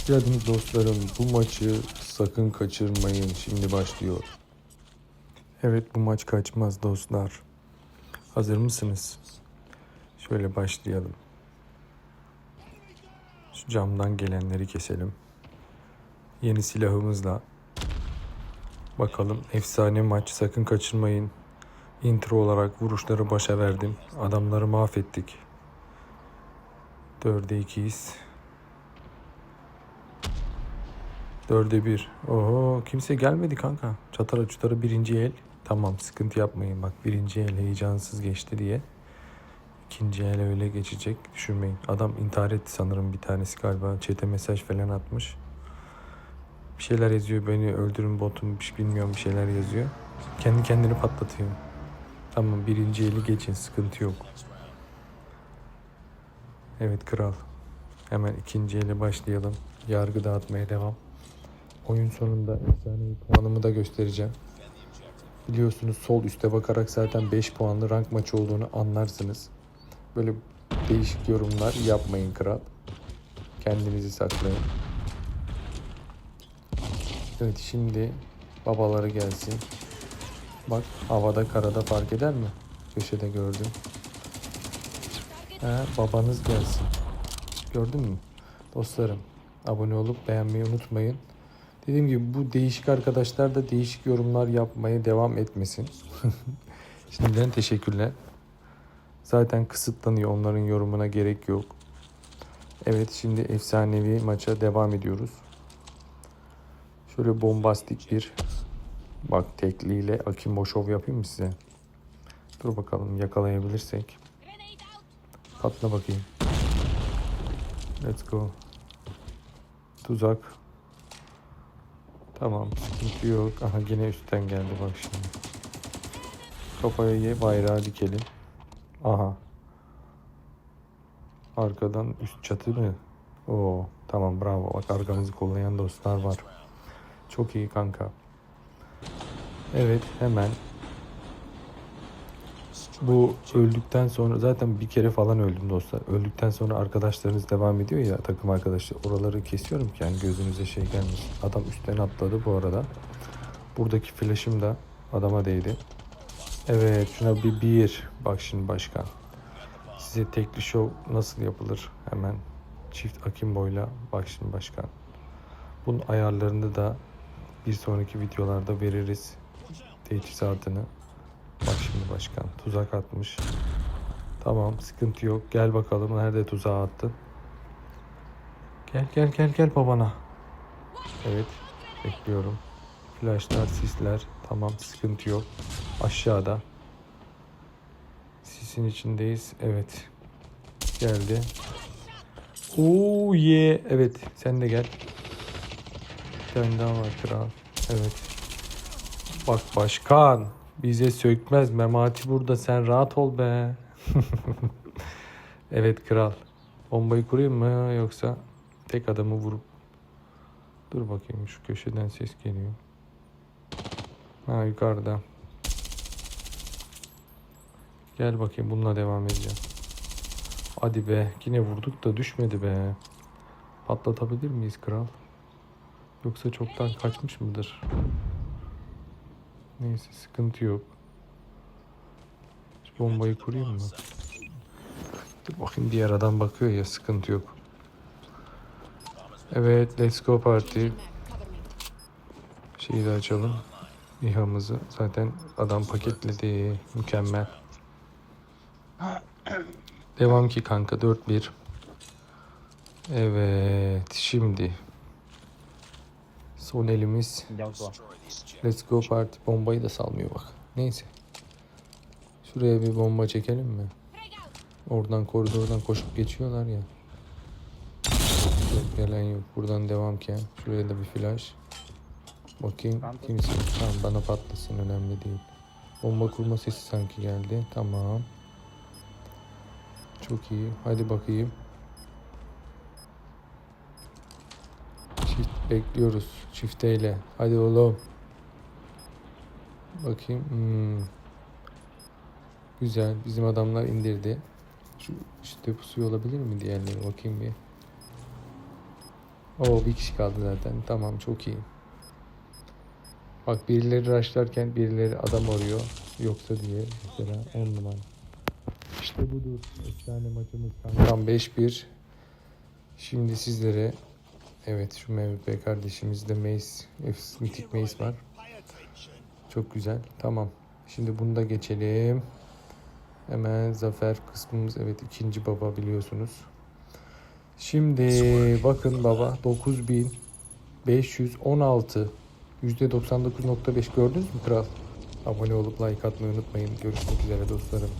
Hoş geldiniz dostlarım. Bu maçı sakın kaçırmayın. Şimdi başlıyor. Evet bu maç kaçmaz dostlar. Hazır mısınız? Şöyle başlayalım. Şu camdan gelenleri keselim. Yeni silahımızla. Bakalım efsane maç sakın kaçırmayın. Intro olarak vuruşları başa verdim. Adamları mahvettik. 4'e 2'yiz. 4'e 1. Oho kimse gelmedi kanka. Çatara çutara birinci el. Tamam sıkıntı yapmayın bak birinci el heyecansız geçti diye. İkinci el öyle geçecek düşünmeyin. Adam intihar etti sanırım bir tanesi galiba. Çete mesaj falan atmış. Bir şeyler yazıyor beni öldürün botum hiç bilmiyorum bir şeyler yazıyor. Kendi kendini patlatıyor. Tamam birinci eli geçin sıkıntı yok. Evet kral. Hemen ikinci ele başlayalım. Yargı dağıtmaya devam. Oyun sonunda efsanevi puanımı da göstereceğim. Biliyorsunuz sol üste bakarak zaten 5 puanlı rank maçı olduğunu anlarsınız. Böyle değişik yorumlar yapmayın kral. Kendinizi saklayın. Evet şimdi babaları gelsin. Bak havada karada fark eder mi? Köşede gördüm. He, babanız gelsin. Gördün mü? Dostlarım abone olup beğenmeyi unutmayın. Dediğim gibi bu değişik arkadaşlar da değişik yorumlar yapmaya devam etmesin. Şimdiden teşekkürler. Zaten kısıtlanıyor onların yorumuna gerek yok. Evet şimdi efsanevi maça devam ediyoruz. Şöyle bombastik bir bak tekliyle Akimo şov yapayım mı size? Dur bakalım yakalayabilirsek. Patla bakayım. Let's go. Tuzak. Tamam sıkıntı yok. Aha yine üstten geldi bak şimdi. Kafaya bayrağı dikelim. Aha. Arkadan üst çatı mı? Oo tamam bravo. Bak arkamızı kollayan dostlar var. Çok iyi kanka. Evet hemen bu öldükten sonra zaten bir kere falan öldüm dostlar. Öldükten sonra arkadaşlarınız devam ediyor ya takım arkadaşı. Oraları kesiyorum ki yani gözünüze şey gelmesin. Adam üstten atladı bu arada. Buradaki flash'ım da adama değdi. Evet şuna bir bir. Bak şimdi başkan. Size tekli show nasıl yapılır? Hemen çift akimboyla bak şimdi başkan. Bunun ayarlarını da bir sonraki videolarda veririz. Teçhizatını. Bak şimdi başkan tuzak atmış. Tamam sıkıntı yok. Gel bakalım nerede tuzağı attın. Gel gel gel gel babana. Evet bekliyorum. Flashlar sisler. Tamam sıkıntı yok. Aşağıda. Sisin içindeyiz. Evet. Geldi. Oo ye. Evet sen de gel. Bir tane daha var kral. Evet. Bak başkan. Bize sökmez. Memati burada. Sen rahat ol be. evet kral. Bombayı kurayım mı yoksa tek adamı vurup Dur bakayım şu köşeden ses geliyor. Ha yukarıda. Gel bakayım bununla devam edeceğim. Hadi be. Yine vurduk da düşmedi be. Patlatabilir miyiz kral? Yoksa çoktan kaçmış mıdır? Neyse sıkıntı yok. Şu bombayı kurayım mı? Dur bakayım diğer adam bakıyor ya sıkıntı yok. Evet let's go party. Şeyi de açalım. İHA'mızı. Zaten adam paketledi. Mükemmel. Devam ki kanka 4-1. Evet şimdi. Son elimiz. Let's go party. Bombayı da salmıyor bak. Neyse. Şuraya bir bomba çekelim mi? Oradan koridordan koşup geçiyorlar ya. Yok gelen yok. Buradan devam ki. Şuraya da bir flash. Bakayım kimse. Tamam bana patlasın önemli değil. Bomba kurma sesi sanki geldi. Tamam. Çok iyi. Hadi bakayım. Bekliyoruz. Çifteyle. Hadi oğlum. Bakayım. Hmm. Güzel. Bizim adamlar indirdi. Şu işte pusuyor olabilir mi diğerleri? Bakayım bir. Oo bir kişi kaldı zaten. Tamam çok iyi. Bak birileri raşlarken birileri adam arıyor. Yoksa diye mesela 10 numara. İşte budur. Efsane maçımız. Tam 5-1. Şimdi sizlere evet şu MVP kardeşimizde Mace, F- Mythic Mace var. Çok güzel. Tamam. Şimdi bunu da geçelim. Hemen zafer kısmımız evet ikinci baba biliyorsunuz. Şimdi bakın baba 9516 %99.5 gördünüz mü kral? Abone olup like atmayı unutmayın. Görüşmek üzere dostlarım.